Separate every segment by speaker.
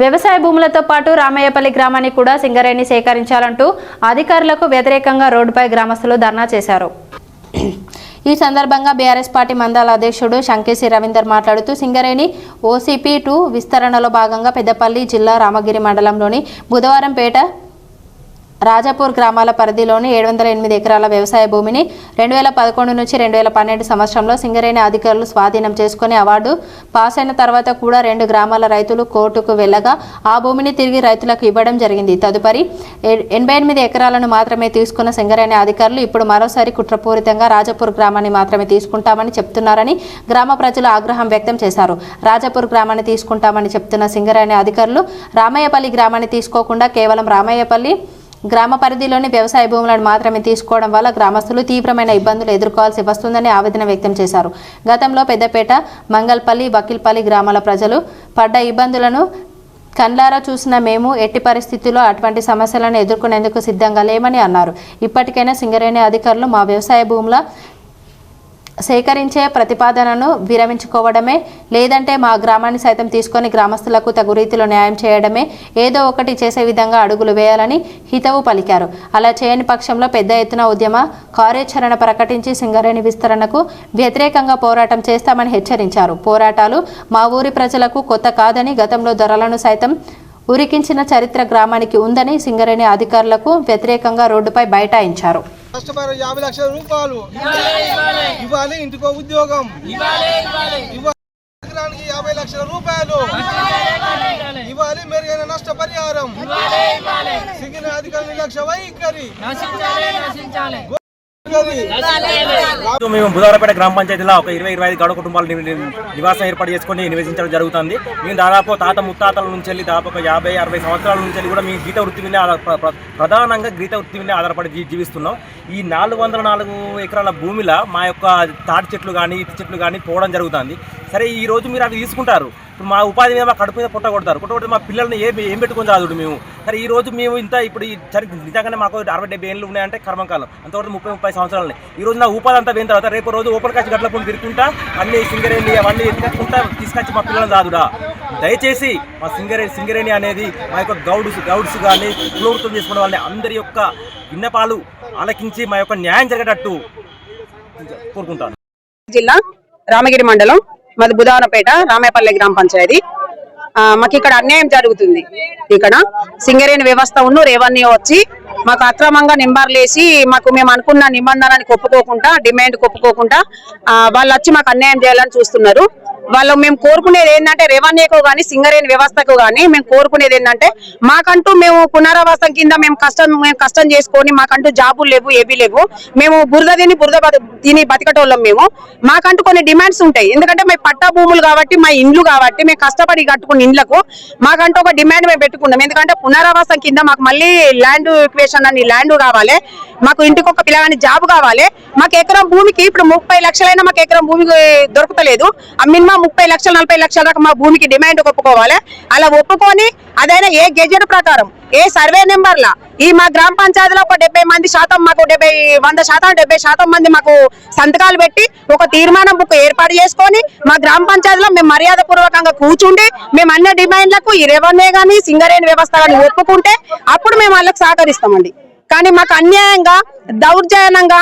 Speaker 1: వ్యవసాయ భూములతో పాటు రామయ్యపల్లి గ్రామాన్ని కూడా సింగరేణి సేకరించాలంటూ అధికారులకు వ్యతిరేకంగా రోడ్డుపై గ్రామస్తులు ధర్నా చేశారు. ఈ సందర్భంగా బీఆర్ఎస్ పార్టీ మండల అధ్యక్షుడు శంకేశి రవీందర్ మాట్లాడుతూ సింగరేణి ఓసీపీ టూ విస్తరణలో భాగంగా పెద్దపల్లి జిల్లా రామగిరి మండలంలోని బుధవారంపేట రాజాపూర్ గ్రామాల పరిధిలోని ఏడు వందల ఎనిమిది ఎకరాల వ్యవసాయ భూమిని రెండు వేల పదకొండు నుంచి రెండు వేల పన్నెండు సంవత్సరంలో సింగరేణి అధికారులు స్వాధీనం చేసుకుని అవార్డు పాస్ అయిన తర్వాత కూడా రెండు గ్రామాల రైతులు కోర్టుకు వెళ్ళగా ఆ భూమిని తిరిగి రైతులకు ఇవ్వడం జరిగింది. తదుపరి ఎనభై ఎనిమిది ఎకరాలను మాత్రమే తీసుకున్న సింగరేణి అధికారులు ఇప్పుడు మరోసారి కుట్రపూరితంగా రాజాపూర్ గ్రామాన్ని మాత్రమే తీసుకుంటామని చెప్తున్నారని గ్రామ ప్రజలు ఆగ్రహం వ్యక్తం చేశారు. రాజాపూర్ గ్రామాన్ని తీసుకుంటామని చెప్తున్న సింగరేణి అధికారులు రామయ్యపల్లి గ్రామాన్ని తీసుకోకుండా కేవలం రామయ్యపల్లి గ్రామ పరిధిలోని వ్యవసాయ భూములను మాత్రమే తీసుకోవడం వల్ల గ్రామస్తులు తీవ్రమైన ఇబ్బందులు ఎదుర్కోవాల్సి వస్తుందని ఆవేదన వ్యక్తం చేశారు. గతంలో పెద్దపేట మంగల్పల్లి వకీల్పల్లి గ్రామాల ప్రజలు పడ్డ ఇబ్బందులను కండ్లారా చూసిన మేము ఎట్టి పరిస్థితుల్లో అటువంటి సమస్యలను ఎదుర్కొనేందుకు సిద్ధంగా లేమని అన్నారు. ఇప్పటికైనా సింగరేణి అధికారులు మా వ్యవసాయ భూముల సేకరించే ప్రతిపాదనను విరమించుకోవడమే లేదంటే మా గ్రామాన్ని సైతం తీసుకొని గ్రామస్తులకు తగు రీతిలో న్యాయం చేయడమే ఏదో ఒకటి చేసే విధంగా అడుగులు వేయాలని హితవు పలికారు. అలా చేయని పక్షంలో పెద్ద ఎత్తున ఉద్యమ కార్యాచరణ ప్రకటించి సింగరేణి విస్తరణకు వ్యతిరేకంగా పోరాటం చేస్తామని హెచ్చరించారు. పోరాటాలు మా ఊరి ప్రజలకు కొత్త కాదని గతంలో ధరలను సైతం ఉరికించిన చరిత్ర గ్రామానికి ఉందని సింగరేణి అధికారులకు వ్యతిరేకంగా రోడ్డుపై బైఠాయించారు.
Speaker 2: కష్టపడి యాభై లక్షల రూపాయలు. ఇవ్వాలి. ఇంటికో ఉద్యోగం. ఇవ్వాలి ఎకరానికి యాభై లక్షల రూపాయలు. ఇవ్వాలి. మెరుగైన నష్టపరిహారం. సిగిన అధికారుల నిర్లక్ష్య వైఖరి.
Speaker 3: మేము బుధవారపేట గ్రామ పంచాయతీలో ఒక ఇరవై ఇరవై ఐదు గౌడ కుటుంబాలు నివాసం ఏర్పాటు చేసుకొని నివసించడం జరుగుతుంది. మేము దాదాపు తాత ముత్తాతల నుంచి వెళ్ళి దాదాపు ఒక యాభై అరవై సంవత్సరాల నుంచి వెళ్ళి కూడా మేము గీత వృత్తి మీద ప్రధానంగా గీత వృత్తి మీద ఆధారపడి జీవిస్తున్నాం. ఈ నాలుగు వందల నాలుగు ఎకరాల భూమిలో మా యొక్క తాటి చెట్లు కానీ ఇటు చెట్లు కానీ పోవడం జరుగుతుంది. సరే ఈ రోజు మీరు అది తీసుకుంటారు. ఇప్పుడు మా ఉపాధి మీద మా కడుపు మీద పుట్ట కొడతారు. పుట్ట కొడితే మా పిల్లల్ని ఏం ఏం పెట్టుకొని చదువుడు మేము. సరే ఈ రోజు మేము ఇంత ఇప్పుడు ఈ సరే నిజంగానే మాకు అరవై డెబ్బై ఏళ్ళు ఉన్నాయంటే కర్మకాలం అంతవరకు ముప్పై ముప్పై సంవత్సరాలని. ఈ రోజు నా ఉపాధి అంతా పోయిన తర్వాత రేపు రోజు ఓపెన్ కాచి గట్ల పుండి తిరుగుకుంటా అన్ని సింగరేణి అవన్నీ ఎత్తుకుంటా తీసుకొచ్చి మా పిల్లల్ని దాదురా దయచేసి మా సింగరేణి సింగరేణి అనేది మా యొక్క గౌడ్స్ గౌడ్స్ కానీ కులవృత్తులు చేసుకున్న వాళ్ళని అందరి యొక్క విన్నపాలు ఆలకించి మా యొక్క న్యాయం జరిగేటట్టు కోరుకుంటాను.
Speaker 4: జిల్లా రామగిరి మండలం మాది బుధావనపేట రామేపల్లి గ్రామ పంచాయతీ. మాకు ఇక్కడ అన్యాయం జరుగుతుంది. ఇక్కడ సింగరేణి వ్యవస్థ ఉన్ను రేవన్నీ వచ్చి మాకు అక్రమంగా నింబర్లేసి మాకు మేము అనుకున్న నిబంధనని ఒప్పుకోకుండా డిమాండ్ ఒప్పుకోకుండా వాళ్ళు వచ్చి మాకు అన్యాయం చేయాలని చూస్తున్నారు. వాళ్ళు మేము కోరుకునేది ఏంటంటే రెవెన్యూకు కానీ సింగరేణి వ్యవస్థకు కానీ మేము కోరుకునేది ఏంటంటే మాకంటూ మేము పునరావాసం కింద మేము కష్టం మేము కష్టం చేసుకొని మాకంటూ జాబులు లేవు ఏవి లేవు. మేము బురద తిని బురద తిని బతికటోళ్ళం మేము. మాకంటూ కొన్ని డిమాండ్స్ ఉంటాయి. ఎందుకంటే మేము పట్టా భూములు కాబట్టి మా ఇండ్లు కాబట్టి మేము కష్టపడి కట్టుకున్న ఇండ్లకు మాకంటూ ఒక డిమాండ్ మేము పెట్టుకున్నాం. ఎందుకంటే పునరావాసం కింద మాకు మళ్ళీ ల్యాండ్ ఈక్వేషన్ అని ల్యాండ్ కావాలి. మాకు ఇంటికి ఒక పిల్లగాని జాబ్ కావాలి. మాకు ఎకరం భూమికి ఇప్పుడు ముప్పై లక్షలైనా మాకు ఎకరం భూమికి దొరుకుతలేదు. ఆ మినిమం ముప్పై లక్షలు నలభై లక్షల దాకా మా భూమికి డిమాండ్ ఒప్పుకోవాలి. అలా ఒప్పుకొని అదైనా ఏ గెజెట్ ప్రకారం ఏ సర్వే నెంబర్ల ఈ మా గ్రామ పంచాయతీలో ఒక డెబ్బై మంది శాతం మాకు డెబ్బై వంద శాతం డెబ్బై శాతం మంది మాకు సంతకాలు పెట్టి ఒక తీర్మానం బుక్ ఏర్పాటు చేసుకొని మా గ్రామ పంచాయతీలో మేము మర్యాద పూర్వకంగా కూర్చుండి మేము అన్న డిమాండ్లకు ఈ రెవెన్యూ కానీ సింగరేణి వ్యవస్థ కానీ ఒప్పుకుంటే అప్పుడు మేము వాళ్ళకి సహకరిస్తామండి. కానీ మాకు అన్యాయంగా దౌర్జన్యంగా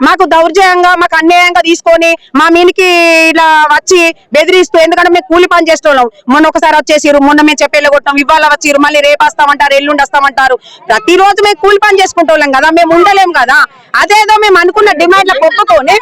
Speaker 4: మాకు దౌర్జన్యంగా మాకు అన్యాయంగా తీసుకొని మా మీనికి ఇలా వచ్చి బెదిరిస్తూ ఎందుకంటే మేము కూలి పని చేస్తున్నాం మొన్న ఒకసారి వచ్చేసిరు మొన్న మేము చెప్పేళ్ళు కొట్టాం ఇవాళ వచ్చిరు మళ్ళీ రేపు వస్తామంటారు ఎల్లుండి వస్తామంటారు. ప్రతిరోజు మేము కూలి పని చేసుకుంటాం కదా మేము ఉండలేం కదా. అదేదో మేము అనుకున్న డిమాండ్లకు ఒప్పుకొని